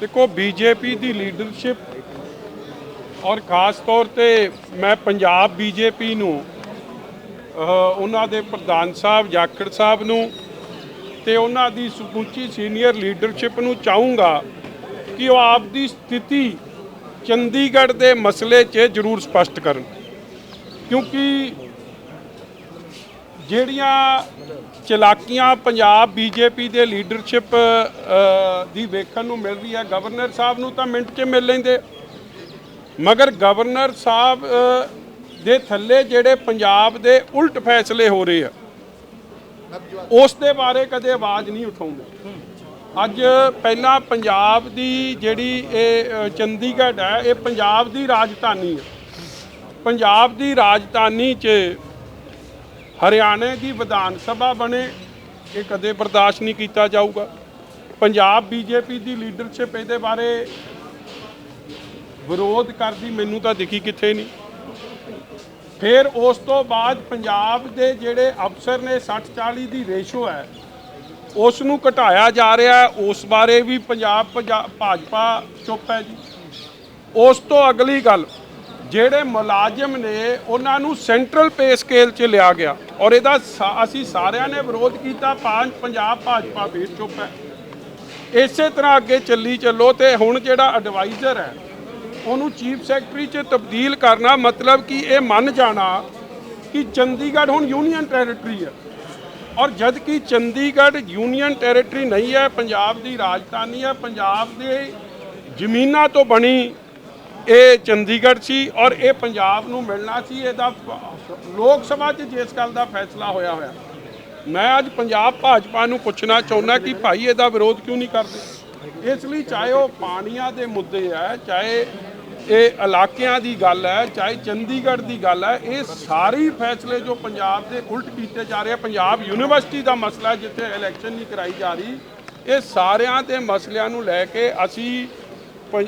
ਦੇਖੋ ਬੀਜੇਪੀ ਦੀ ਲੀਡਰਸ਼ਿਪ ਔਰ ਖਾਸ ਤੌਰ ਤੇ ਮੈਂ ਪੰਜਾਬ ਬੀਜੇਪੀ ਨੂੰ ਉਹਨਾਂ ਦੇ ਪ੍ਰਧਾਨ ਸਾਹਿਬ ਜਾਖੜ ਸਾਹਿਬ ਨੂੰ ਤੇ ਉਹਨਾਂ ਦੀ ਸਮੁੱਚੀ ਸੀਨੀਅਰ ਲੀਡਰਸ਼ਿਪ ਨੂੰ ਚਾਹੂੰਗਾ ਕਿ ਉਹ ਆਪ ਦੀ ਸਥਿਤੀ ਚੰਡੀਗੜ੍ਹ ਦੇ ਮਸਲੇ 'ਚ ਜ਼ਰੂਰ ਸਪਸ਼ਟ ਕਰਨ। ਕਿਉਂਕਿ ਜਿਹੜੀਆਂ ਚਲਾਕੀਆਂ ਪੰਜਾਬ ਬੀਜੇਪੀ ਦੇ ਲੀਡਰਸ਼ਿਪ ਦੀ ਵੇਖਣ ਨੂੰ ਮਿਲ ਰਹੀ ਹੈ, ਗਵਰਨਰ ਸਾਹਿਬ ਨੂੰ ਤਾਂ ਮਿੰਟ 'ਚ ਮਿਲ ਲੈਂਦੇ। ਮਗਰ ਗਵਰਨਰ ਸਾਹਿਬ ਦੇ ਥੱਲੇ ਜਿਹੜੇ ਪੰਜਾਬ ਦੇ ਉਲਟ ਫੈਸਲੇ ਹੋ ਰਹੇ ਆ, ਉਸ ਦੇ ਬਾਰੇ ਕਦੇ ਆਵਾਜ਼ ਨਹੀਂ ਉਠਾਉਂਦੇ। ਅੱਜ ਪਹਿਲਾਂ ਪੰਜਾਬ ਦੀ ਜਿਹੜੀ ਇਹ ਚੰਡੀਗੜ੍ਹ ਹੈ, ਇਹ ਪੰਜਾਬ ਦੀ ਰਾਜਧਾਨੀ ਹੈ। ਪੰਜਾਬ ਦੀ ਰਾਜਧਾਨੀ 'ਚ ਹਰਿਆਣੇ ਦੀ ਵਿਧਾਨ ਸਭਾ ਬਣੇ, ਇਹ ਕਦੇ ਬਰਦਾਸ਼ਤ ਨਹੀਂ ਕੀਤਾ ਜਾਊਗਾ। ਪੰਜਾਬ ਬੀਜੇਪੀ ਦੀ ਲੀਡਰਸ਼ਿਪ ਇਹਦੇ ਬਾਰੇ ਵਿਰੋਧ ਕਰਦੀ, ਮੈਨੂੰ ਤਾਂ ਦਿਖੀ ਕਿੱਥੇ ਨਹੀਂ। ਫਿਰ ਉਸ ਤੋਂ ਬਾਅਦ ਪੰਜਾਬ ਦੇ ਜਿਹੜੇ ਅਫਸਰ ਨੇ 60 40 ਦੀ ਰੇਸ਼ੋ ਹੈ ਉਸ ਨੂੰ ਘਟਾਇਆ ਜਾ ਰਿਹਾ ਉਸ ਬਾਰੇ ਵੀ ਪੰਜਾਬ ਪੰਜਾ- ਭਾਜਪਾ ਚੁੱਪ ਹੈ ਜੀ। ਉਸ ਤੋਂ ਅਗਲੀ ਗੱਲ ਜਿਹੜੇ ਮੁਲਾਜ਼ਮ ਨੇ ਉਹਨਾਂ ਨੂੰ ਸੈਂਟਰਲ ਪੇ ਸਕੇਲ 'ਚ ਲਿਆ ਗਿਆ ਔਰ ਇਹਦਾ ਸਾ- ਅਸੀਂ ਸਾਰਿਆਂ ਨੇ ਵਿਰੋਧ ਕੀਤਾ ਪੰਜ ਪੰਜਾਬ ਭਾਜਪਾ ਵੀ ਚੁੱਪ ਹੈ। ਇਸੇ ਤਰ੍ਹਾਂ ਅੱਗੇ ਚੱਲੀ ਚੱਲੋ ਤੇ ਹੁਣ ਜਿਹੜਾ ਐਡਵਾਈਜ਼ਰ ਹੈ, ਉਹਨੂੰ ਚੀਫ ਸੈਕਟਰੀ 'ਚ ਤਬਦੀਲ ਕਰਨਾ ਮਤਲਬ ਕਿ ਇਹ ਮੰਨ ਜਾਣਾ ਕਿ ਚੰਡੀਗੜ੍ਹ ਹੁਣ ਯੂਨੀਅਨ ਟੈਰੀਟਰੀ ਹੈ। ਔਰ ਜਦ ਕਿ ਚੰਡੀਗੜ੍ਹ ਯੂਨੀਅਨ ਟੈਰੀਟਰੀ ਨਹੀਂ ਹੈ, ਪੰਜਾਬ ਦੀ ਰਾਜਧਾਨੀ ਹੈ, ਪੰਜਾਬ ਦੇ ਜ਼ਮੀਨਾਂ ਤੋਂ ਬਣੀ ਇਹ ਚੰਡੀਗੜ੍ਹ ਸੀ ਔਰ ਇਹ ਪੰਜਾਬ ਨੂੰ ਮਿਲਣਾ ਸੀ, ਇਹਦਾ ਲੋਕ ਸਭਾ 'ਚ ਜਿਸ ਗੱਲ ਦਾ ਫੈਸਲਾ ਹੋਇਆ ਹੋਇਆ। ਮੈਂ ਅੱਜ ਪੰਜਾਬ ਭਾਜਪਾ ਨੂੰ ਪੁੱਛਣਾ ਚਾਹੁੰਦਾ ਕਿ ਭਾਈ ਇਹਦਾ ਵਿਰੋਧ ਕਿਉਂ ਨਹੀਂ ਕਰਦੇ? ਇਸ ਲਈ ਚਾਹੇ ਉਹ ਪਾਣੀਆਂ ਦੇ ਮੁੱਦੇ ਹੈ ਚਾਹੇ ਇਹ ਇਲਾਕਿਆਂ ਦੀ ਗੱਲ ਹੈ ਚਾਹੇ ਚੰਡੀਗੜ੍ਹ ਦੀ ਗੱਲ ਹੈ ਇਹ ਸਾਰੇ ਫੈਸਲੇ ਜੋ ਪੰਜਾਬ ਦੇ ਉਲਟ ਕੀਤੇ ਜਾ ਰਹੇ ਆ, ਪੰਜਾਬ ਯੂਨੀਵਰਸਿਟੀ ਦਾ ਮਸਲਾ ਜਿੱਥੇ ਇਲੈਕਸ਼ਨ ਨਹੀਂ ਕਰਾਈ ਜਾ ਰਹੀ, ਇਹ ਸਾਰਿਆਂ ਦੇ ਮਸਲਿਆਂ ਨੂੰ ਲੈ ਕੇ ਅਸੀਂ ਪੰ-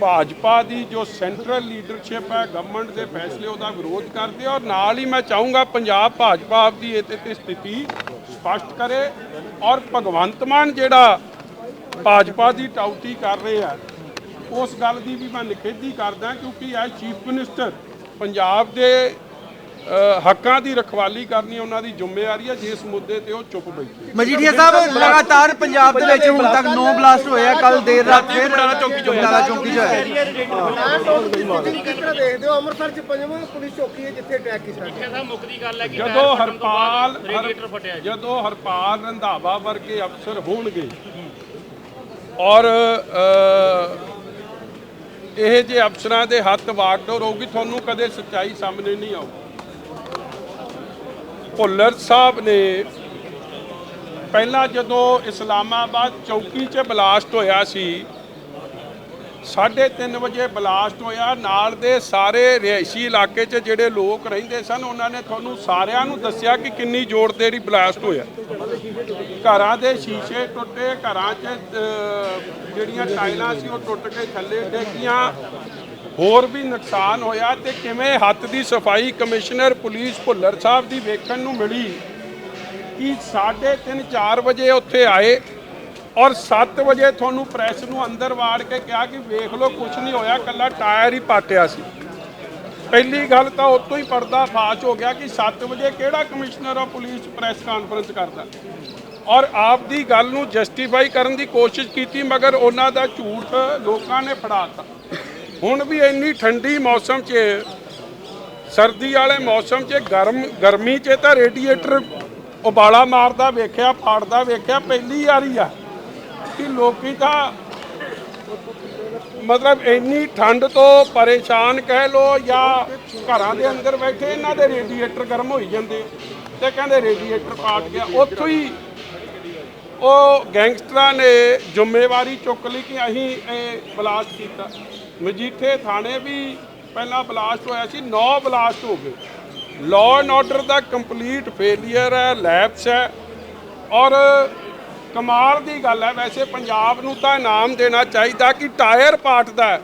ਭਾਜਪਾ ਦੀ ਜੋ ਸੈਂਟਰਲ ਲੀਡਰਸ਼ਿਪ ਹੈ ਗਵਰਨਮੈਂਟ ਦੇ ਫੈਸਲੇ, ਉਹਦਾ ਵਿਰੋਧ ਕਰਦੇ ਔਰ ਨਾਲ ਹੀ ਮੈਂ ਚਾਹੂੰਗਾ ਪੰਜਾਬ ਭਾਜਪਾ ਆਪਦੀ ਇਹਦੇ ਤੇ ਸਥਿਤੀ ਸਪਸ਼ਟ ਕਰੇ। ਔਰ ਭਗਵੰਤ ਮਾਨ ਜਿਹੜਾ ਭਾਜਪਾ ਦੀ ਟਾਊਟੀ ਕਰ ਰਹੇ ਆ, ਉਸ ਗੱਲ ਦੀ ਵੀ ਮੈਂ ਨਿਖੇਧੀ ਕਰਦਾ, ਕਿਉਂਕਿ ਐ ਚੀਫ ਮਿਨਿਸਟਰ ਪੰਜਾਬ ਦੇ ਹੱਕਾਂ ਦੀ ਰਖਵਾਲੀ ਕਰਨੀ ਉਹਨਾਂ ਦੀ ਜ਼ਿੰਮੇਵਾਰੀ ਹੈ ਜਿਸ ਮੁੱਦੇ ਤੇ ਉਹ ਚੁੱਪ ਬੈਠੇ ਮਜੀਠੀਆ ਸਾਹਿਬ ਲਗਾਤਾਰ ਪੰਜਾਬ ਦੇ ਵਿੱਚ ਹੁਣ ਤੱਕ 9 ਬਲਾਸਟ ਹੋਏ ਆ ਕੱਲ ਦੇਰ ਰਾਤ ਫਿਰ ਬਡਾਲਾ ਚੌਂਕੀ ਚ ਹੋਇਆ ਚੌਂਕੀ ਚ ਹੋਇਆ ਕਿਸ ਤਰ੍ਹਾਂ ਦੇਖਦੇ ਹੋ? ਅੰਮ੍ਰਿਤਸਰ ਚ ਪੰਜਵਾਂ ਪੁਲਿਸ ਚੌਕੀ ਹੈ ਜਿੱਥੇ ਅਟੈਕ ਕੀਤਾ ਗਿਆ। ਸਾਹਿਬ ਮੁੱਕਦੀ ਗੱਲ ਹੈ ਕਿ ਜਦੋਂ ਹਰਪਾਲ। ਜਦੋਂ ਹਰਪਾਲ ਰੰਧਾਵਾ ਵਰਗੇ ਅਫਸਰ ਹੋਣਗੇ ਔਰ ਇਹ ਜੇ ਅਫਸਰਾਂ ਦੇ ਹੱਥ ਵਾਗਡੋਰ ਹੋਊਗੀ ਤੁਹਾਨੂੰ ਕਦੇ ਸੱਚਾਈ ਸਾਹਮਣੇ ਨਹੀਂ ਆਊ ਭੁੱਲਰ ਸਾਹਿਬ ਨੇ ਪਹਿਲਾਂ ਜਦੋਂ ਇਸਲਾਮਾਬਾਦ ਚੌਕੀ 'ਚ ਬਲਾਸਟ ਹੋਇਆ ਸੀ 3:30 ਵਜੇ ਬਲਾਸਟ ਹੋਇਆ, ਨਾਲ ਦੇ ਸਾਰੇ ਰਿਹਾਇਸ਼ੀ ਇਲਾਕੇ 'ਚ ਜਿਹੜੇ ਲੋਕ ਰਹਿੰਦੇ ਸਨ, ਉਹਨਾਂ ਨੇ ਤੁਹਾਨੂੰ ਸਾਰਿਆਂ ਨੂੰ ਦੱਸਿਆ ਕਿ ਕਿੰਨੀ ਜ਼ੋਰ ਦੇਰੀ ਬਲਾਸਟ ਹੋਇਆ। ਘਰਾਂ ਦੇ ਸ਼ੀਸ਼ੇ ਟੁੱਟੇ, ਘਰਾਂ 'ਚ ਜਿਹੜੀਆਂ ਟਾਈਲਾਂ ਸੀ ਉਹ ਟੁੱਟ ਕੇ ਥੱਲੇ ਡੇਗੀਆਂ ਹੋਰ ਵੀ ਨੁਕਸਾਨ ਹੋਇਆ ਤੇ ਕਿਵੇਂ ਹੱਥ ਦੀ ਸਫ਼ਾਈ ਕਮਿਸ਼ਨਰ, ਪੁਲਿਸ, ਭੁੱਲਰ ਸਾਹਿਬ ਦੀ ਵੇਖਣ ਨੂੰ ਮਿਲੀ ਕਿ 3:30 4 ਵਜੇ ਉੱਥੇ ਆਏ ਔਰ 7 ਵਜੇ ਤੁਹਾਨੂੰ ਪ੍ਰੈਸ ਨੂੰ ਅੰਦਰ ਵਾੜ ਕੇ ਕਿਹਾ ਕਿ ਵੇਖ ਲਓ ਕੁਝ ਨਹੀਂ ਹੋਇਆ ਕੱਲਾ ਟਾਇਰ ਹੀ ਪਾਟਿਆ ਸੀ। ਪਹਿਲੀ ਗੱਲ ਤਾਂ ਉਤੋਂ ਹੀ ਪਰਦਾ ਫਾਸ਼ ਹੋ ਗਿਆ ਕਿ 7 ਵਜੇ ਕਿਹੜਾ ਕਮਿਸ਼ਨਰ ਆ ਪੁਲਿਸ ਪ੍ਰੈਸ ਕਾਨਫਰੰਸ ਕਰਦਾ। ਔਰ ਆਪ ਦੀ ਗੱਲ ਨੂੰ ਜਸਟੀਫਾਈ ਕਰਨ ਦੀ ਕੋਸ਼ਿਸ਼ ਕੀਤੀ, ਮਗਰ ਉਹਨਾਂ ਦਾ ਝੂਠ ਲੋਕਾਂ ਨੇ ਫੜਾਤਾ। ਹੁਣ ਵੀ ਇੰਨੀ ਠੰਡੀ ਮੌਸਮ 'ਚ, ਸਰਦੀ ਵਾਲੇ ਮੌਸਮ 'ਚ, ਗਰਮ, ਗਰਮੀ 'ਚ ਤਾਂ ਰੇਡੀਏਟਰ ਉਬਾਲਾ ਮਾਰਦਾ ਵੇਖਿਆ, ਪਾੜਦਾ ਵੇਖਿਆ, ਪਹਿਲੀ ਵਾਰੀ ਆ। ਕਿ ਲੋਕੀ ਤਾਂ ਮਤਲਬ ਇੰਨੀ ਠੰਡ ਤੋਂ ਪਰੇਸ਼ਾਨ ਕਹਿ ਲੋ ਜਾਂ ਘਰਾਂ ਦੇ ਅੰਦਰ ਬੈਠੇ, ਇਹਨਾਂ ਦੇ ਰੇਡੀਏਟਰ ਗਰਮ ਹੋਈ ਜਾਂਦੇ। ਤੇ ਕਹਿੰਦੇ ਰੇਡੀਏਟਰ ਪਾਟ ਗਿਆ। ਉੱਥੋਂ ਹੀ ਉਹ ਗੈਂਗਸਟਰਾਂ ਨੇ ਜ਼ਿੰਮੇਵਾਰੀ ਚੁੱਕ ਲਈ ਕਿ ਅਸੀਂ ਇਹ ਬਲਾਸਟ ਕੀਤਾ। ਮਜੀਠੇ ਥਾਣੇ ਵੀ ਪਹਿਲਾਂ ਬਲਾਸਟ ਹੋਇਆ ਸੀ 9 ਬਲਾਸਟ ਹੋ ਗਏ। ਲਾਅ ਐਂਡ ਆਰਡਰ ਦਾ ਕੰਪਲੀਟ ਫੇਲਿਅਰ ਹੈ ਲੈਪਸ ਹੈ। ਔਰ ਕਮਾਲ ਦੀ ਗੱਲ ਹੈ, ਵੈਸੇ ਪੰਜਾਬ ਨੂੰ ਤਾਂ ਇਨਾਮ ਦੇਣਾ ਚਾਹੀਦਾ ਕਿ ਟਾਇਰ ਪਾਟਦਾ ਹੈ।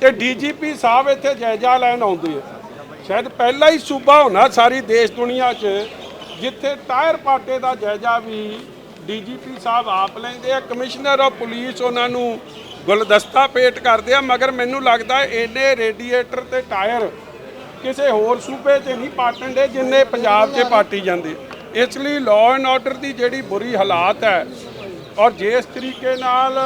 ਤੇ ਡੀਜੀਪੀ ਸਾਹਿਬ ਇੱਥੇ ਜਾਇਜ਼ਾ ਲੈਣ ਆਉਂਦੇ ਆ। ਸ਼ਾਇਦ ਪਹਿਲਾ ਹੀ ਸੂਬਾ ਹੋਣਾ ਸਾਰੀ ਦੇਸ਼ ਦੁਨੀਆ 'ਚ, ਜਿੱਥੇ ਟਾਇਰ ਪਾਟੇ ਦਾ ਜਾਇਜ਼ਾ ਵੀ ਡੀਜੀਪੀ ਸਾਹਿਬ ਆਪ ਲੈਂਦੇ ਆ। ਕਮਿਸ਼ਨਰ ਆਫ ਪੁਲਿਸ ਉਹਨਾਂ ਨੂੰ ਗੁਲਦਸਤਾ ਭੇਟ ਕਰਦੇ ਆ ਮਗਰ ਮੈਨੂੰ ਲੱਗਦਾ ਇਹਨੇ ਰੇਡੀਏਟਰ ਤੇ ਟਾਇਰ ਕਿਸੇ ਹੋਰ ਸੂਬੇ 'ਚ ਨਹੀਂ ਪਾਟਣ ਦੇ ਜਿੰਨੇ ਪੰਜਾਬ 'ਚ ਪਾਟੀ ਜਾਂਦੇ ਇਸ ਲਈ ਲਾਅ ਐਂਡ ਆਰਡਰ ਦੀ ਜਿਹੜੀ ਬੁਰੀ ਹਾਲਾਤ ਹੈ ਔਰ ਜਿਸ ਤਰੀਕੇ ਨਾਲ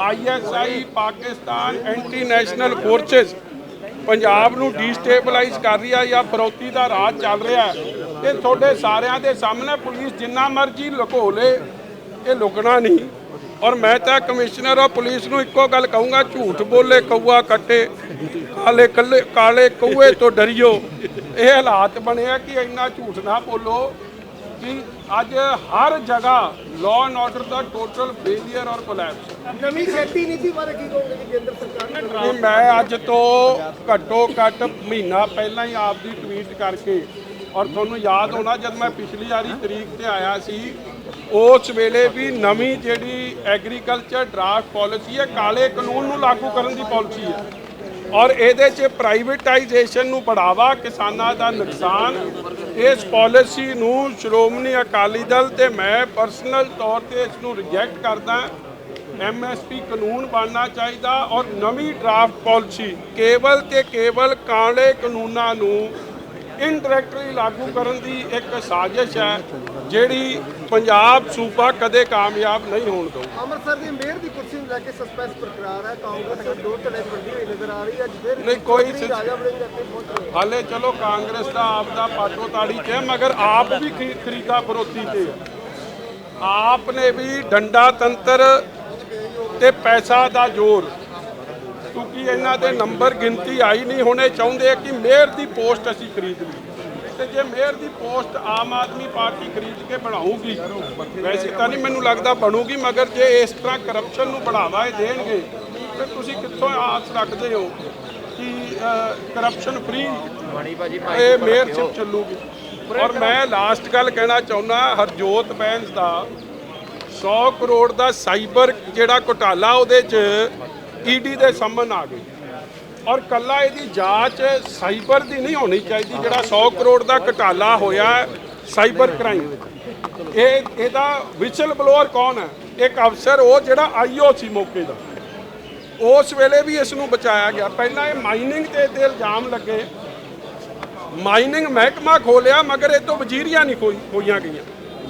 ISI Pakistan anti national forces Punjab ਨੂੰ ਡੀਸਟੇਬਲਾਈਜ਼ ਕਰ ਰਹੀ ਆ ਜਾਂ ਫਰੋਤੀ ਦਾ ਰਾਜ ਚੱਲ ਰਿਹਾ ਹੈ, ਇਹ ਤੁਹਾਡੇ ਸਾਰਿਆਂ ਦੇ ਸਾਹਮਣੇ ਪੁਲਿਸ ਜਿੰਨਾ ਮਰਜ਼ੀ ਲੁਕੋ ਲੇ ਇਹ ਲੁਕਣਾ ਨਹੀਂ। ਔਰ ਮੈਂ ਤਾਂ ਕਮਿਸ਼ਨਰ ਆਫ ਪੁਲਿਸ ਨੂੰ ਇੱਕੋ ਗੱਲ ਕਹੂੰਗਾ ਝੂਠ ਬੋਲੇ ਕਊਆ ਕੱਟੇ ਕਾਲੇ ਕੱਲੇ ਕਾਲੇ ਕਊਏ ਤੋਂ ਡਰਿਓ। ਇਹ ਹਾਲਾਤ ਬਣਿਆ ਕਿ ਇੰਨਾ ਝੂਠ ਨਾ ਬੋਲੋ ਕਿ ਅੱਜ ਹਰ ਜਗ੍ਹਾ ਲਾਅ ਐਂਡ ਆਰਡਰ ਦਾ ਟੋਟਲ ਫੇਲਿਅਰ ਔਰ ਕੋਲੈਪਸ ਨਵੀਂ ਖੇਤੀ ਨੀਤੀ ਬਾਰੇ ਕੀ ਕਹੋਗੇ ਜੀ ਕੇਂਦਰ ਸਰਕਾਰ ਨੇ ਮੈਂ ਅੱਜ ਤੋਂ ਘੱਟੋ ਘੱਟ ਮਹੀਨਾ ਪਹਿਲਾਂ ਹੀ ਆਪ ਦੀ ਟਵੀਟ ਕਰਕੇ ਔਰ ਤੁਹਾਨੂੰ ਯਾਦ ਹੋਣਾ ਜਦ ਮੈਂ ਪਿਛਲੀ ਵਾਰੀ ਤਰੀਕ ਤੇ ਆਇਆ ਸੀ ਉਸ ਵੇਲੇ ਵੀ ਨਵੀਂ ਜਿਹੜੀ ਐਗਰੀਕਲਚਰ ਡਰਾਫਟ ਪਾਲਿਸੀ ਹੈ, ਕਾਲੇ ਕਾਨੂੰਨ ਨੂੰ ਲਾਗੂ ਕਰਨ ਦੀ ਪਾਲਿਸੀ ਹੈ। ਔਰ ਇਹਦੇ 'ਚ ਪ੍ਰਾਈਵੇਟਾਈਜੇਸ਼ਨ ਨੂੰ ਬੜਾਵਾ, ਕਿਸਾਨਾਂ ਦਾ ਨੁਕਸਾਨ। ਇਸ ਪਾਲਿਸੀ ਨੂੰ ਸ਼੍ਰੋਮਣੀ ਅਕਾਲੀ ਦਲ ਤੇ ਮੈਂ ਪਰਸਨਲ ਤੌਰ ਤੇ ਇਸ ਨੂੰ ਰਿਜੈਕਟ ਕਰਦਾ ਐਮਐਸਪੀ ਕਾਨੂੰਨ ਬਣਨਾ ਚਾਹੀਦਾ ਔਰ ਨਵੀਂ ਡਰਾਫਟ ਪਾਲਿਸੀ ਕੇਵਲ ਤੇ ਕੇਵਲ ਕਾਲੇ ਕਾਨੂੰਨਾਂ ਨੂੰ ਇਨਡਾਇਰੈਕਟਲੀ ਲਾਗੂ ਕਰਨ ਦੀ ਇੱਕ ਸਾਜ਼ਿਸ਼ ਹੈ, ਜਿਹੜੀ ਪੰਜਾਬ ਸੂਬਾ ਕਦੇ ਕਾਮਯਾਬ ਨਹੀਂ ਹੋਣ ਦਊ। ਅੰਮ੍ਰਿਤਸਰ ਦੀ ਮੇਅਰ ਦੀ ਕੁਰਸੀ ਨੂੰ ਲੈ ਕੇ ਸਸਪੈਂਸ ਬਰਕਰਾਰ ਹੈ। ਕਾਂਗਰਸ ਦੇ ਦੋ ਧੜੇ ਵੱਡੀ ਹੋਈ ਨਜ਼ਰ ਆ ਰਹੀ ਹੈ ਅੱਜ ਫਿਰ ਨਹੀਂ, ਕੋਈ ਸਿਲ- ਰਾਜਾ ਵੜਿੰਗ ਇੱਥੇ ਪਹੁੰਚ ਰਹੇ ਹਾਲੇ ਚਲੋ ਕਾਂਗਰਸ ਦਾ ਆਪ ਦਾ ਪਾਟੋ ਤਾੜੀ ਚ ਹੈ ਮਗਰ ਆਪ ਵੀ ਖਰੀ- ਖਰੀਦਾ ਫਰੋਤੀ ਤੇ ਹੈ। ਆਪ ਨੇ ਵੀ ਡੰਡਾ ਤੰਤਰ ਤੇ ਪੈਸਾ ਦਾ ਜ਼ੋਰ। ਕਿਉਂਕਿ ਇਹਨਾਂ ਦੇ ਨੰਬਰ ਗਿਣਤੀ ਆਈ ਨਹੀਂ ਹੋਣੇ ਚਾਹੁੰਦੇ ਕਿ ਮੇਅਰ ਦੀ ਪੋਸਟ ਅਸੀਂ ਖਰੀਦ ਲਈ ਤੇ ਜੇ ਮੇਅਰ ਦੀ ਪੋਸਟ ਆਮ ਆਦਮੀ ਪਾਰਟੀ ਖਰੀਦ ਕੇ ਬਣਾਊਗੀ, ਵੈਸੇ ਤਾਂ ਨਹੀਂ ਮੈਨੂੰ ਲੱਗਦਾ ਬਣੂਗੀ, ਮਗਰ ਜੇ ਇਸ ਤਰ੍ਹਾਂ ਕਰਪਸ਼ਨ ਨੂੰ ਬੜਾਵਾ ਇਹ ਦੇਣਗੇ, ਫਿਰ ਤੁਸੀਂ ਕਿੱਥੋਂ ਆਸ ਰੱਖਦੇ ਹੋ ਕਿ ਕਰਪਸ਼ਨ ਫ੍ਰੀ ਇਹ ਮੇਅਰਸ਼ਿਪ ਚੱਲੂਗੀ? ਔਰ ਮੈਂ ਲਾਸਟ ਗੱਲ ਕਹਿਣਾ ਚਾਹੁੰਦਾ, ਹਰਜੋਤ ਬੈਂਸ ਦਾ 100 ਕਰੋੜ ਦਾ ਸਾਈਬਰ ਜਿਹੜਾ ਘੁਟਾਲਾ ਉਹਦੇ 'ਚ ਈਡੀ ਦੇ ਸਾਹਮਣ ਆ ਗਈ ਔਰ ਕੱਲਾ ਇਹਦੀ ਜਾਂਚ ਸਾਈਬਰ ਦੀ ਨਹੀਂ ਹੋਣੀ ਚਾਹੀਦੀ, ਜਿਹੜਾ 100 ਕਰੋੜ ਦਾ ਘਟਾਲਾ ਹੋਇਆ ਸਾਈਬਰ ਕ੍ਰਾਈਮ। ਇਹ, ਇਹਦਾ ਵਿਸਲ ਬਲੋਅਰ ਕੌਣ ਹੈ? ਇੱਕ ਅਫਸਰ, ਉਹ ਜਿਹੜਾ ਆਈਓ ਸੀ ਮੌਕੇ ਦਾ। ਉਸ ਵੇਲੇ ਵੀ ਇਸ ਨੂੰ ਬਚਾਇਆ ਗਿਆ। ਪਹਿਲਾਂ ਇਹ ਮਾਈਨਿੰਗ ਤੇ ਤੇ ਇਲਜ਼ਾਮ ਲੱਗੇ। ਮਾਈਨਿੰਗ ਮਹਿਕਮਾ ਖੋਲਿਆ, ਮਗਰ ਇਹ ਤੋਂ ਵਜ਼ੀਰੀਆਂ ਨਹੀਂ ਕੋਈ ਹੋਈਆਂ ਗਈਆਂ।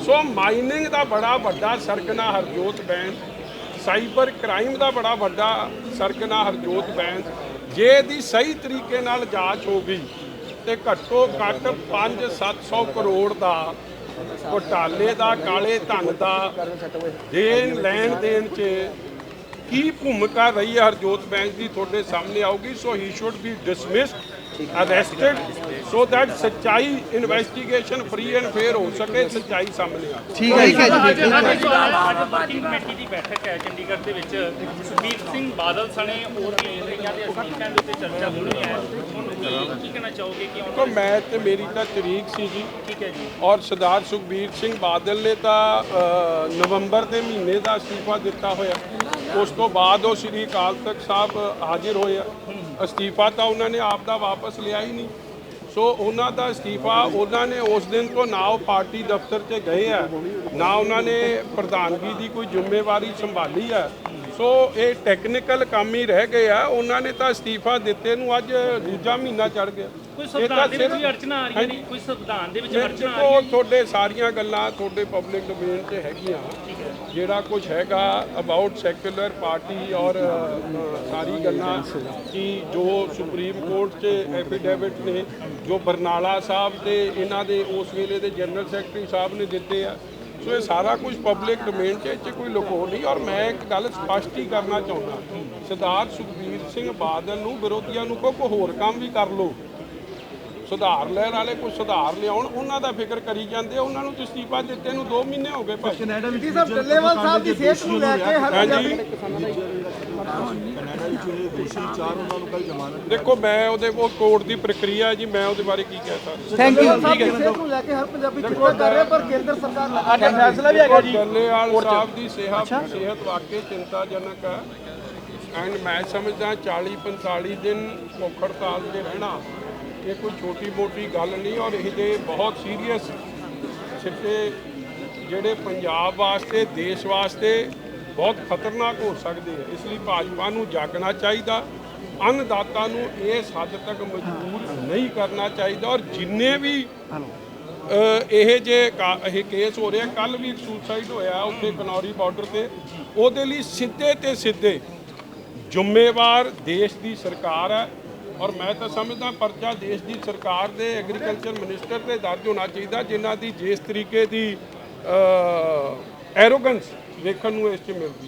ਸੋ ਮਾਈਨਿੰਗ ਦਾ ਬੜਾ ਵੱਡਾ ਸਰਗਨਾ ਹਰਜੋਤ ਬੈਂਸ, ਸਾਈਬਰ ਕ੍ਰਾਈਮ ਦਾ ਬੜਾ ਵੱਡਾ ਸਰਗਨਾ ਹਰਜੋਤ ਬੈਂਸ ਜੇ ਇਹਦੀ ਸਹੀ ਤਰੀਕੇ ਨਾਲ ਜਾਂਚ ਹੋ ਗਈ ਤੇ ਘੱਟੋ ਘੱਟ 5-700 ਕਰੋੜ ਦਾ ਘੁਟਾਲੇ ਦਾ, ਕਾਲੇ ਧਨ ਦਾ ਦੇਣ, ਲੈਣ ਦੇਣ 'ਚ ਕੀ ਭੂਮਿਕਾ ਰਹੀ ਹੈ? ਹਰਜੋਤ ਬੈਂਕ ਦੀ ਤੁਹਾਡੇ ਸਾਹਮਣੇ ਆਊਗੀ, so he should be dismissed arrested so that ਸੱਚਾਈ ਇਨਵੈਸਟੀਗੇਸ਼ਨ ਫ੍ਰੀ ਐਂਡ ਫੇਅਰ ਹੋ ਸਕੇ ਸੱਚਾਈ ਸਾਹਮਣੇ ਆ। ਠੀਕ ਹੈ ਜੀ। ਅੱਜ ਅੱਜ ਵਰਕਿੰਗ ਕਮੇਟੀ ਦੀ ਬੈਠਕ ਹੈ ਚੰਡੀਗੜ੍ਹ ਦੇ ਵਿੱਚ। ਸੁਖਬੀਰ ਸਿੰਘ ਬਾਦਲ ਸਣੇ ਹੋਰ ਵੀ ਕਈਆਂ ਦੇ ਅਸਤੀਫਿਆਂ ਦੇ ਉੱਤੇ ਚਰਚਾ ਹੋ ਰਹੀ ਹੈ। ਹੁਣ ਕੀ ਕਹਿਣਾ ਚਾਹੋਗੇ ਕਿ ਮੈਂ ਤੇ ਮੇਰੀ ਤਾਂ ਤਰੀਕ ਸੀ ਜੀ। ਠੀਕ ਹੈ ਜੀ। ਔਰ ਸਰਦਾਰ ਸੁਖਬੀਰ ਸਿੰਘ ਬਾਦਲ ਨੇ ਤਾਂ ਨਵੰਬਰ ਦੇ ਮਹੀਨੇ ਦਾ ਅਸਤੀਫਾ ਦਿੱਤਾ ਹੋਇਆ। ਉਸ ਤੋਂ ਬਾਅਦ ਉਹ ਸ੍ਰੀ ਅਕਾਲ ਤਖਤ ਸਾਹਿਬ ਹਾਜ਼ਰ ਹੋਏ ਆ। ਅਸਤੀਫਾ ਤਾਂ ਉਹਨਾਂ ਨੇ ਆਪ ਦਾ ਵਾਪਸ ਲਿਆ ਹੀ ਨਹੀਂ। ਸੋ ਉਹਨਾਂ ਦਾ ਅਸਤੀਫਾ ਉਹਨਾਂ ਨੇ ਉਸ ਦਿਨ ਤੋਂ ਨਾ ਉਹ ਪਾਰਟੀ ਦਫ਼ਤਰ 'ਚ ਗਏ ਆ, ਨਾ ਉਹਨਾਂ ਨੇ ਪ੍ਰਧਾਨਗੀ ਦੀ ਕੋਈ ਜ਼ਿੰਮੇਵਾਰੀ ਸੰਭਾਲੀ ਹੈ ਸੋ ਇਹ ਟੈਕਨੀਕਲ ਕੰਮ ਹੀ ਰਹਿ ਗਏ ਆ। ਉਹਨਾਂ ਨੇ ਤਾਂ ਅਸਤੀਫਾ ਦਿੱਤੇ ਨੂੰ ਅੱਜ ਦੂਜਾ ਮਹੀਨਾ ਚੜ ਗਿਆ। ਕੋਈ ਇਹ ਤਾਂ ਸੰਵਿਧਾਨ ਦੇ ਵਿੱਚ ਸਿਰਫ- ਵੀ ਅੜਚਣਾ ਆ ਰਹੀਆਂ ਨੇ ਕੋਈ ਸੰਵਿਧਾਨ ਦੇ ਵਿੱਚ ਅੜਚਣਾ ਆ ਦੇਖੋ ਰਹੀਆਂ ਤੁਹਾਡੇ ਸਾਰੀਆਂ ਗੱਲਾਂ ਤੁਹਾਡੇ ਪਬਲਿਕ ਡੋਮੇਨ 'ਚ ਹੈਗੀਆਂ। ਜਿਹੜਾ ਕੁਝ ਹੈਗਾ ਅਬਾਊਟ ਸੈਕੂਲਰ ਪਾਰਟੀ ਔਰ ਸਾਰੀ ਗੱਲਾਂ ਕਿ ਜੋ ਸੁਪਰੀਮ ਕੋਰਟ 'ਚ ਐਫੀਡੇਵਿਟ ਨੇ ਜੋ ਬਰਨਾਲਾ ਸਾਹਿਬ ਤੇ ਇਹਨਾਂ ਦੇ ਉਸ ਵੇਲੇ ਦੇ ਜਨਰਲ ਸੈਕਟਰੀ ਸਾਹਿਬ ਨੇ ਦਿੱਤੇ ਆ। ਸੋ ਇਹ ਸਾਰਾ ਕੁਝ ਪਬਲਿਕ ਡੋਮੇਨ 'ਚ ਇਹ ਕੋਈ ਲੁਕੋ ਨਹੀਂ। ਔਰ ਮੈਂ ਇੱਕ ਗੱਲ ਸਪਸ਼ਟ ਹੀ ਕਰਨਾ ਚਾਹੁੰਦਾ। ਸਰਦਾਰ ਸੁਖਬੀਰ ਸਿੰਘ ਬਾਦਲ ਨੂੰ ਵਿਰੋਧੀਆਂ ਨੂੰ ਕੋਈ ਹੋਰ ਕੰਮ ਵੀ ਕਰ ਲਓ। ਸੁਧਾਰ ਲੈਣ ਵਾਲੇ ਕੋਈ ਸੁਧਾਰ ਲਿਆਉਣ ਉਹਨਾਂ ਦਾ ਫਿਕਰ ਕਰੀ ਜਾਂਦੇ ਆ ਉਹਨਾਂ ਨੂੰ ਤਾਂ ਅਸਤੀਫਾ ਦਿੱਤੇ ਨੂੰ 2 ਮਹੀਨੇ ਹੋ ਗਏ ਭਾਈ। ਜੀ ਸਾਹਿਬ ਡੱਲੇਵਾਲ ਸਾਹਿਬ ਦੀ ਸਿਹਤ ਨੂੰ ਲੈ ਕੇ ਹਰ ਹਾਂਜੀ। ਦੇਖੋ ਮੈਂ ਉਹਦੇ ਉਹ ਕੋਰਟ ਦੀ ਪ੍ਰਕਿਰਿਆ ਜੀ ਮੈਂ ਉਹਦੇ ਬਾਰੇ ਕੀ ਕਹਿ ਸਕਦਾ? ਥੈਂਕ ਯੂ ਸਾਹਿਬ ਦੀ ਸਿਹਤ ਨੂੰ ਲੈ ਕੇ ਹਰ ਪੰਜਾਬੀ ਚਿੰਤਾ ਕਰ ਰਿਹਾ ਪਰ ਕੇਂਦਰ ਸਰਕਾਰ ਲਗਾਤਾਰ ਫੈਸਲਾ ਵੀ ਹੈਗਾ ਜੀ। ਡੱਲੇਵਾਲ ਸਾਹਿਬ ਦੀ ਸਿਹਤ ਸਿਹਤ ਵਾਕਈ ਚਿੰਤਾਜਨਕ ਹੈ। ਐਂਡ ਮੈਂ ਸਮਝਦਾ 40 45 ਦਿਨ ਭੁੱਖ ਹੜਤਾਲ ਤੇ ਰਹਿਣਾ। ਇਹ ਕੋਈ ਛੋਟੀ ਮੋਟੀ ਗੱਲ ਨਹੀਂ ਔਰ ਇਹ ਦੇ ਬਹੁਤ ਸੀਰੀਅਸ ਸਿੱਟੇ ਜਿਹੜੇ ਪੰਜਾਬ ਵਾਸਤੇ ਦੇਸ਼ ਵਾਸਤੇ ਬਹੁਤ ਖਤਰਨਾਕ ਹੋ ਸਕਦੇ ਆ। ਇਸ ਲਈ ਭਾਜਪਾ ਨੂੰ ਜਾਗਣਾ ਚਾਹੀਦਾ। ਅੰਨਦਾਤਾ ਨੂੰ ਇਸ ਹੱਦ ਤੱਕ ਮਜਬੂਰ ਨਹੀਂ ਕਰਨਾ ਚਾਹੀਦਾ ਔਰ ਜਿੰਨੇ ਵੀ ਇਹ ਜੇ ਇਹ ਕੇਸ ਹੋ ਰਿਹਾ ਕੱਲ ਵੀ ਸੁਸਾਈਡ ਹੋਇਆ ਉੱਥੇ ਕਨੌਰੀ ਬਾਰਡਰ ਤੇ। ਉਹਦੇ ਲਈ ਸਿੱਧੇ ਤੇ ਸਿੱਧੇ ਜ਼ਿੰਮੇਵਾਰ ਦੇਸ਼ ਦੀ ਸਰਕਾਰ ਹੈ। ਔਰ ਮੈਂ ਤਾਂ ਸਮਝਦਾ ਪਰਚਾ ਦੇਸ਼ ਦੀ ਸਰਕਾਰ ਦੇ ਐਗਰੀਕਲਚਰ ਮਿਨਿਸਟਰ ਤੇ ਦਰਜ ਹੋਣਾ ਚਾਹੀਦਾ, ਜਿਨ੍ਹਾਂ ਦੀ ਜਿਸ ਤਰੀਕੇ ਦੀ ਐਰੋਗੈਂਸ ਵੇਖਣ ਨੂੰ ਇਸ 'ਚ ਮਿਲਦੀ।